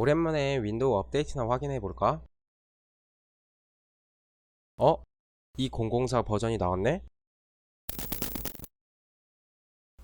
오랜만에 윈도우 업데이트나 확인해 볼까? 어? 이004 버전이 나왔네?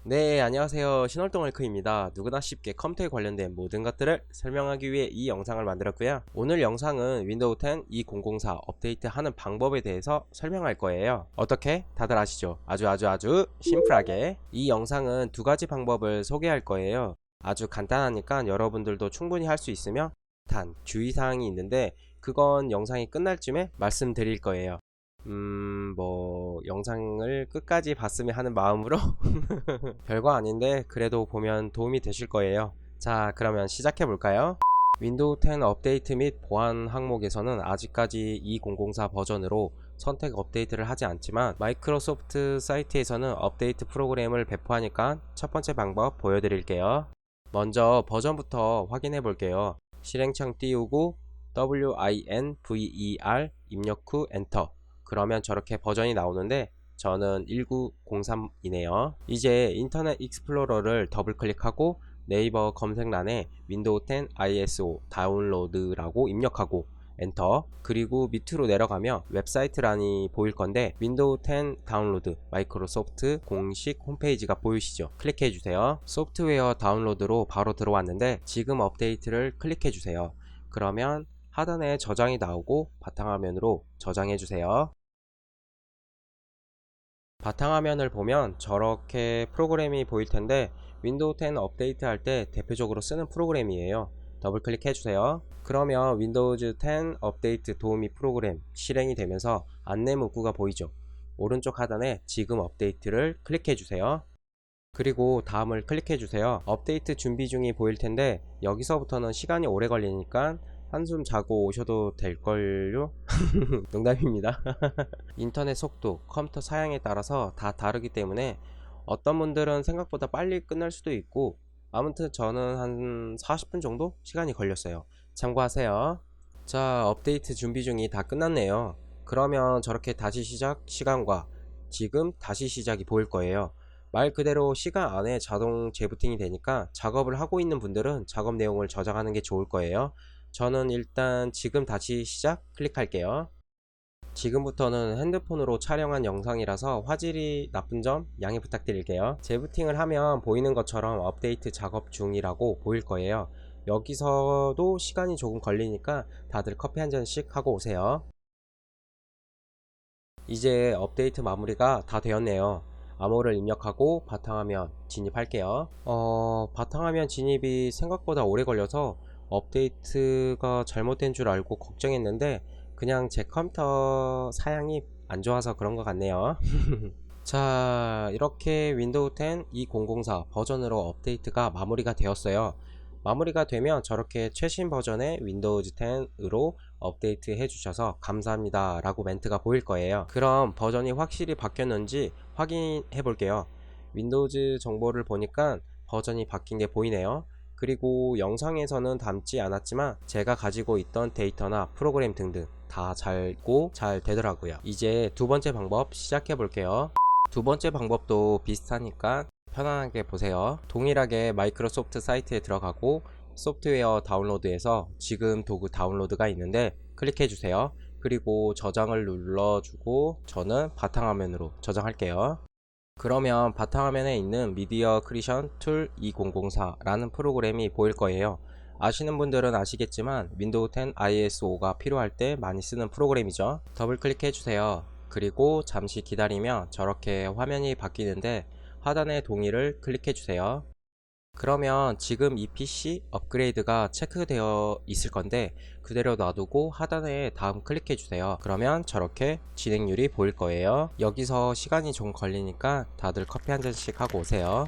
네, 안녕하세요. 신월동얼크입니다. 누구나 쉽게 컴퓨터에 관련된 모든 것들을 설명하기 위해 이 영상을 만들었고요. 오늘 영상은 윈도우 10 2004 업데이트 하는 방법에 대해서 설명할 거예요. 어떻게? 다들 아시죠? 아주 아주 아주 심플하게. 이 영상은 두 가지 방법을 소개할 거예요. 아주 간단하니까 여러분들도 충분히 할 수 있으며 단 주의사항이 있는데 그건 영상이 끝날 쯤에 말씀드릴 거예요. 음, 뭐, 영상을 끝까지 봤으면 하는 마음으로 별거 아닌데 그래도 보면 도움이 되실 거예요. 자, 그러면 시작해 볼까요? 윈도우 10 업데이트 및 보안 항목에서는 아직까지 2004 버전으로 선택 업데이트를 하지 않지만 마이크로소프트 사이트에서는 업데이트 프로그램을 배포하니까 첫 번째 방법 보여드릴게요. 먼저 버전부터 확인해 볼게요. 실행창 띄우고 WINVER 입력 후 엔터 그러면 저렇게 버전이 나오는데 저는 1903이네요. 이제 인터넷 익스플로러를 더블 클릭하고 네이버 검색란에 윈도우 10 ISO 다운로드라고 입력하고 엔터 그리고 밑으로 내려가면 웹사이트란이 보일 건데 윈도우 10 다운로드 마이크로소프트 공식 홈페이지가 보이시죠? 클릭해 주세요. 소프트웨어 다운로드로 바로 들어왔는데 지금 업데이트를 클릭해 주세요. 그러면 하단에 저장이 나오고 바탕화면으로 저장해 주세요. 바탕화면을 보면 저렇게 프로그램이 보일 텐데 윈도우 10 업데이트 할 때 대표적으로 쓰는 프로그램이에요 더블 클릭해 주세요. 그러면 윈도우즈 10 업데이트 도우미 프로그램 실행이 되면서 안내 문구가 보이죠? 오른쪽 하단에 지금 업데이트를 클릭해 주세요. 그리고 다음을 클릭해 주세요. 업데이트 준비 중이 보일 텐데 여기서부터는 시간이 오래 걸리니까 한숨 자고 오셔도 될걸요? 농담입니다. 인터넷 속도, 컴퓨터 사양에 따라서 다 다르기 때문에 어떤 분들은 생각보다 빨리 끝날 수도 있고 아무튼 저는 한 40분 정도 시간이 걸렸어요. 참고하세요. 자 업데이트 준비 중이 다 끝났네요. 그러면 저렇게 다시 시작 시간과 지금 다시 시작이 보일 거예요. 말 그대로 시간 안에 자동 재부팅이 되니까 작업을 하고 있는 분들은 작업 내용을 저장하는 게 좋을 거예요. 저는 일단 지금 다시 시작 클릭할게요 지금부터는 핸드폰으로 촬영한 영상이라서 화질이 나쁜 점 양해 부탁드릴게요. 재부팅을 하면 보이는 것처럼 업데이트 작업 중이라고 보일 거예요. 여기서도 시간이 조금 걸리니까 다들 커피 한 잔씩 하고 오세요. 이제 업데이트 마무리가 다 되었네요. 암호를 입력하고 바탕화면 진입할게요. 어 바탕화면 진입이 생각보다 오래 걸려서 업데이트가 잘못된 줄 알고 걱정했는데 그냥 제 컴퓨터 사양이 안 좋아서 그런 것 같네요. 자 이렇게 윈도우 10 2004 버전으로 업데이트가 마무리가 되었어요. 마무리가 되면 저렇게 최신 버전의 윈도우즈 10으로 업데이트 해주셔서 감사합니다 라고 멘트가 보일 거예요. 그럼 버전이 확실히 바뀌었는지 확인해 볼게요. 윈도우즈 정보를 보니까 버전이 바뀐 게 보이네요 그리고 영상에서는 담지 않았지만 제가 가지고 있던 데이터나 프로그램 등등 다 잘고 잘 되더라고요. 이제 두 번째 방법 시작해 볼게요. 두 번째 방법도 비슷하니까 편안하게 보세요. 동일하게 마이크로소프트 사이트에 들어가고 소프트웨어 다운로드에서 지금 도구 다운로드가 있는데 클릭해 주세요. 그리고 저장을 눌러주고 저는 바탕화면으로 저장할게요 그러면 바탕화면에 있는 미디어 크리션 툴 2004라는 프로그램이 보일 거예요. 아시는 분들은 아시겠지만 윈도우 10 ISO가 필요할 때 많이 쓰는 프로그램이죠. 더블 클릭해 주세요. 그리고 잠시 기다리면 저렇게 화면이 바뀌는데 하단의 동의를 클릭해 주세요 그러면 지금 이 PC 업그레이드가 체크되어 있을 건데 그대로 놔두고 하단에 다음 클릭해 주세요. 그러면 저렇게 진행률이 보일 거예요. 여기서 시간이 좀 걸리니까 다들 커피 한 잔씩 하고 오세요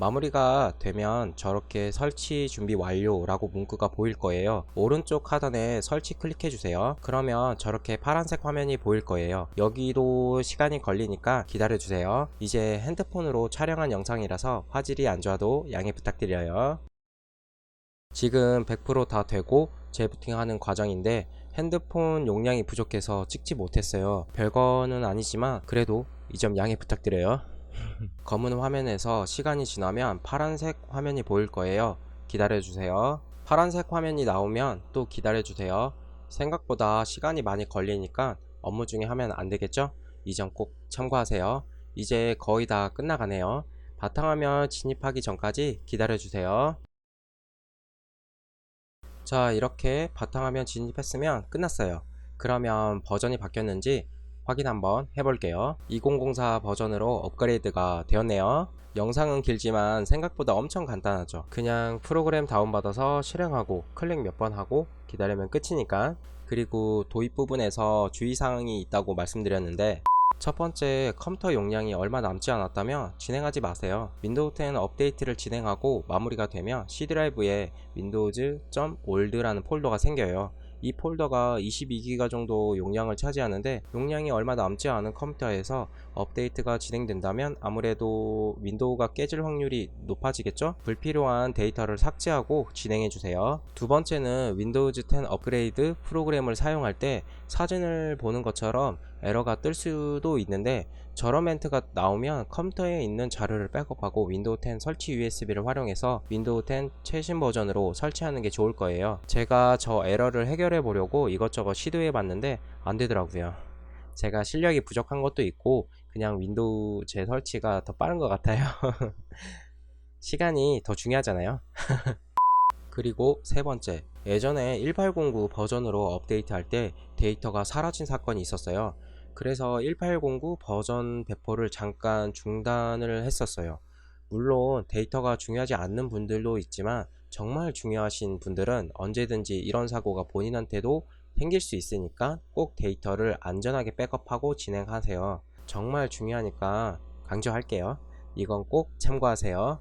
마무리가 되면 저렇게 설치 준비 완료 라고 문구가 보일 거예요. 오른쪽 하단에 설치 클릭해 주세요. 그러면 저렇게 파란색 화면이 보일 거예요. 여기도 시간이 걸리니까 기다려 주세요. 이제 핸드폰으로 촬영한 영상이라서 화질이 안 좋아도 양해 부탁드려요. 지금 100%다 되고 재부팅 하는 과정인데 핸드폰 용량이 부족해서 찍지 못했어요. 별거는 아니지만 그래도 이 점 양해 부탁드려요 검은 화면에서 시간이 지나면 파란색 화면이 보일 거예요 기다려주세요. 파란색 화면이 나오면 또 기다려주세요. 생각보다 시간이 많이 걸리니까 업무 중에 하면 안 되겠죠? 이 점 꼭 참고하세요. 이제 거의 다 끝나가네요. 바탕화면 진입하기 전까지 기다려주세요. 자, 이렇게 바탕화면 진입했으면 끝났어요. 그러면 버전이 바뀌었는지 확인 한번 해볼게요. 2004 버전으로 업그레이드가 되었네요. 영상은 길지만 생각보다 엄청 간단하죠. 그냥 프로그램 다운받아서 실행하고 클릭 몇 번 하고 기다리면 끝이니까. 그리고 도입 부분에서 주의사항이 있다고 말씀드렸는데 첫 번째 컴퓨터 용량이 얼마 남지 않았다면 진행하지 마세요. 윈도우 10 업데이트를 진행하고 마무리가 되면 C 드라이브에 windows.old라는 폴더가 생겨요. 이 폴더가 22기가 정도 용량을 차지하는데 용량이 얼마 남지 않은 컴퓨터에서 업데이트가 진행된다면 아무래도 윈도우가 깨질 확률이 높아지겠죠? 불필요한 데이터를 삭제하고 진행해 주세요. 두 번째는 윈도우즈 10 업그레이드 프로그램을 사용할 때 사진을 보는 것처럼 에러가 뜰 수도 있는데 저런 멘트가 나오면 컴퓨터에 있는 자료를 백업하고 윈도우 10 설치 USB를 활용해서 윈도우 10 최신 버전으로 설치하는 게 좋을 거예요. 제가 저 에러를 해결해 보려고 이것저것 시도해 봤는데 안 되더라고요. 제가 실력이 부족한 것도 있고 그냥 윈도우 재설치가 더 빠른 것 같아요. 시간이 더 중요하잖아요. 그리고 세 번째, 예전에 1809 버전으로 업데이트할 때 데이터가 사라진 사건이 있었어요. 그래서 1809 버전 배포를 잠깐 중단을 했었어요. 물론 데이터가 중요하지 않는 분들도 있지만 정말 중요하신 분들은 언제든지 이런 사고가 본인한테도 생길 수 있으니까 꼭 데이터를 안전하게 백업하고 진행하세요. 정말 중요하니까 강조할게요. 이건 꼭 참고하세요.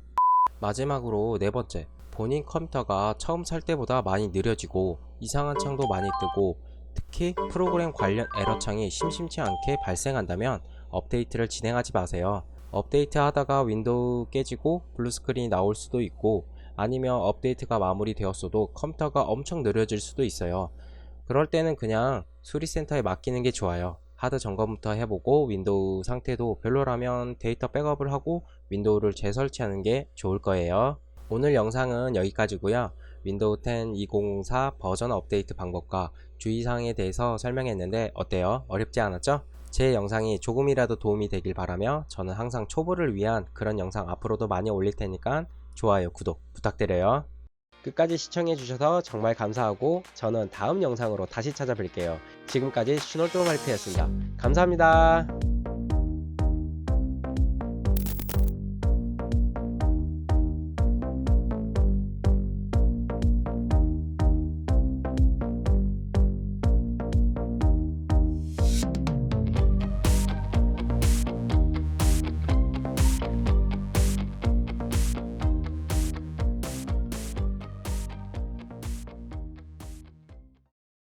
마지막으로 네 번째. 본인 컴퓨터가 처음 살 때보다 많이 느려지고 이상한 창도 많이 뜨고 특히 프로그램 관련 에러 창이 심심치 않게 발생한다면 업데이트를 진행하지 마세요. 업데이트 하다가 윈도우 깨지고 블루스크린이 나올 수도 있고 아니면 업데이트가 마무리되었어도 컴퓨터가 엄청 느려질 수도 있어요. 그럴 때는 그냥 수리센터에 맡기는 게 좋아요. 하드 점검부터 해보고 윈도우 상태도 별로라면 데이터 백업을 하고 윈도우를 재설치하는 게 좋을 거예요. 오늘 영상은 여기까지고요. 윈도우 10 2004 버전 업데이트 방법과 주의사항에 대해서 설명했는데 어때요? 어렵지 않았죠? 제 영상이 조금이라도 도움이 되길 바라며 저는 항상 초보를 위한 그런 영상 앞으로도 많이 올릴 테니까 좋아요, 구독 부탁드려요. 끝까지 시청해주셔서 정말 감사하고 저는 다음 영상으로 다시 찾아뵐게요. 지금까지 슈노토 발표였습니다. 감사합니다.